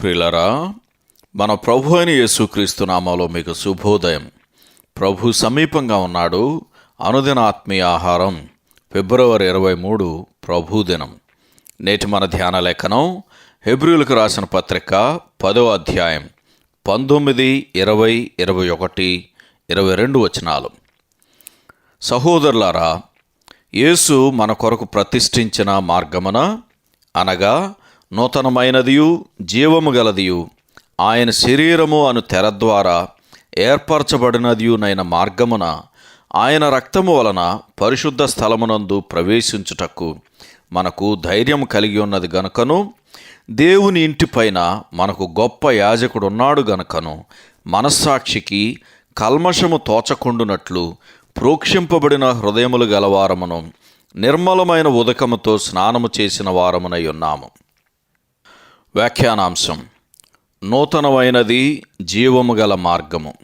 ప్రిలరా మన ప్రభు అయిన యేసుక్రీస్తు నామాలో మీకు శుభోదయం. ప్రభు సమీపంగా ఉన్నాడు. అనుదిన ఆత్మీయ ఆహారం ఫిబ్రవరి ఇరవై మూడు ప్రభు దినం. నేటి మన ధ్యాన లేఖనం హెబ్రిలకు రాసిన పత్రిక పదో అధ్యాయం పంతొమ్మిది ఇరవై ఇరవై ఒకటి ఇరవై రెండు వచనాలు. సహోదరులారా యేసు మన కొరకు ప్రతిష్ఠించిన మార్గమున అనగా నూతనమైనదియు జీవము గలదియు. ఆయన శరీరము అను తెర ద్వారా ఏర్పరచబడినదియునైన మార్గమున ఆయన రక్తము వలన పరిశుద్ధ స్థలమునందు ప్రవేశించుటకు మనకు ధైర్యం కలిగి ఉన్నది గనుకను దేవుని ఇంటిపైన మనకు గొప్ప యాజకుడున్నాడు గనుకను మనస్సాక్షికి కల్మషము తోచకుండునట్లు ప్రోక్షింపబడిన హృదయములు గలవారమును నిర్మలమైన ఉదకముతో స్నానము చేసిన వారమునై ఉన్నాము. వ్యాఖ్యానాంశం. నూతనమైనది జీవము గల మార్గము.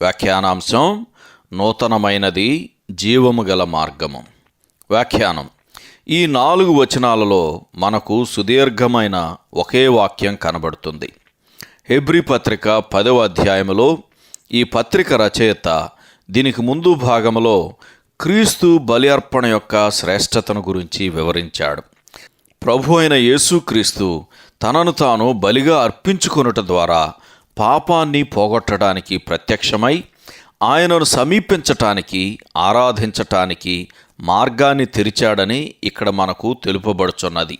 వ్యాఖ్యానాంశం నూతనమైనది జీవము గల మార్గము. వ్యాఖ్యానం. ఈ నాలుగు వచనాలలో మనకు సుదీర్ఘమైన ఒకే వాక్యం కనబడుతుంది. హెబ్రి పత్రిక పదవ అధ్యాయములో ఈ పత్రిక రచయిత దీనికి ముందు భాగములో క్రీస్తు బలి అర్పణ యొక్క శ్రేష్టతను గురించి వివరించాడు. ప్రభు అయిన యేసుక్రీస్తు తనను తాను బలిగా అర్పించుకొనుట ద్వారా పాపాన్ని పోగొట్టడానికి ప్రత్యక్షమై ఆయనను సమీపించటానికి ఆరాధించటానికి మార్గాన్ని తెరిచాడని ఇక్కడ మనకు తెలుపబడుచున్నది.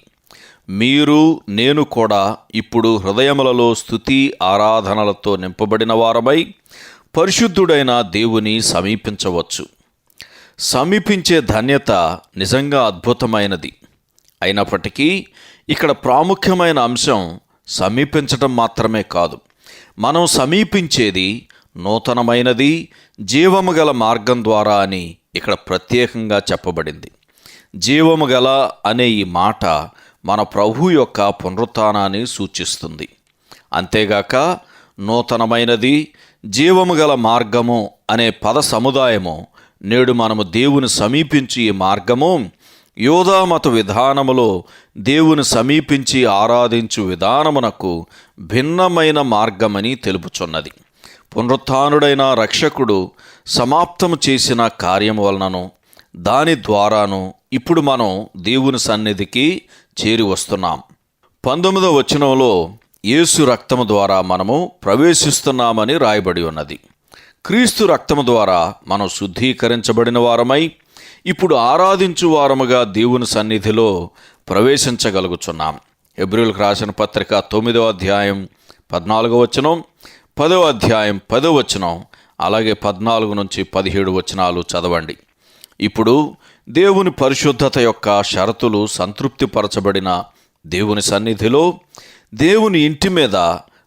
మీరు నేను కూడా ఇప్పుడు హృదయములలో స్థుతి ఆరాధనలతో నింపబడిన వారమై పరిశుద్ధుడైన దేవుని సమీపించవచ్చు. సమీపించే ధన్యత నిజంగా అద్భుతమైనది. అయినప్పటికీ ఇక్కడ ప్రాముఖ్యమైన అంశం సమీపించటం మాత్రమే కాదు. మనం సమీపించేది నూతనమైనది జీవము గల మార్గం ద్వారా అని ఇక్కడ ప్రత్యేకంగా చెప్పబడింది. జీవము గల అనే ఈ మాట మన ప్రభు యొక్క పునరుత్నాన్ని సూచిస్తుంది. అంతేగాక నూతనమైనది జీవము గల మార్గము అనే పద సముదాయము నేడు మనము దేవుని సమీపించి ఈ మార్గము యోధామత విధానములో దేవుని సమీపించి ఆరాధించు విధానమునకు భిన్నమైన మార్గమని తెలుపుచున్నది. పునరుత్డైన రక్షకుడు సమాప్తము చేసిన కార్యం వలనను దాని ద్వారాను ఇప్పుడు మనం దేవుని సన్నిధికి చేరి వస్తున్నాం. పంతొమ్మిదవ వచనంలో యేసు రక్తము ద్వారా మనము ప్రవేశిస్తున్నామని రాయబడి ఉన్నది. క్రీస్తు రక్తము ద్వారా మనం శుద్ధీకరించబడిన వారమై ఇప్పుడు ఆరాధించు వారముగా దేవుని సన్నిధిలో ప్రవేశించగలుగుచున్నాం. ఎబ్రిల్కి రాసిన పత్రిక తొమ్మిదవ అధ్యాయం పద్నాలుగో వచనం పదవ అధ్యాయం పదవ వచనం అలాగే పద్నాలుగు నుంచి పదిహేడు వచనాలు చదవండి. ఇప్పుడు దేవుని పరిశుద్ధత యొక్క షరతులు సంతృప్తిపరచబడిన దేవుని సన్నిధిలో దేవుని ఇంటి మీద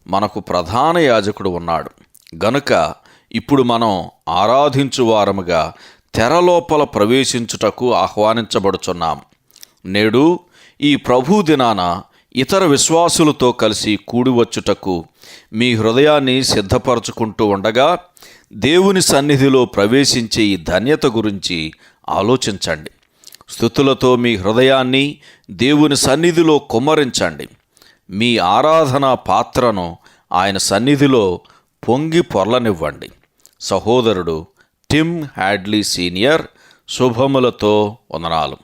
మనకు ప్రధాన యాజకుడు ఉన్నాడు. గనుక ఇప్పుడు మనం ఆరాధించు వారముగా తెరలోపల ప్రవేశించుటకు ఆహ్వానించబడుచున్నాం. నేడు ఈ ప్రభు దినాన ఇతర విశ్వాసులతో కలిసి కూడివచ్చుటకు మీ హృదయాన్ని సిద్ధపరచుకుంటూ ఉండగా దేవుని సన్నిధిలో ప్రవేశించే ఈ ధన్యత గురించి ఆలోచించండి. స్థుతులతో మీ హృదయాన్ని దేవుని సన్నిధిలో కుమ్మరించండి. మీ ఆరాధన పాత్రను ఆయన సన్నిధిలో పొంగి పొర్లనివ్వండి. సహోదరుడు టిమ్ హ్యాడ్లీ సీనియర్ శుభములతో వందనాలు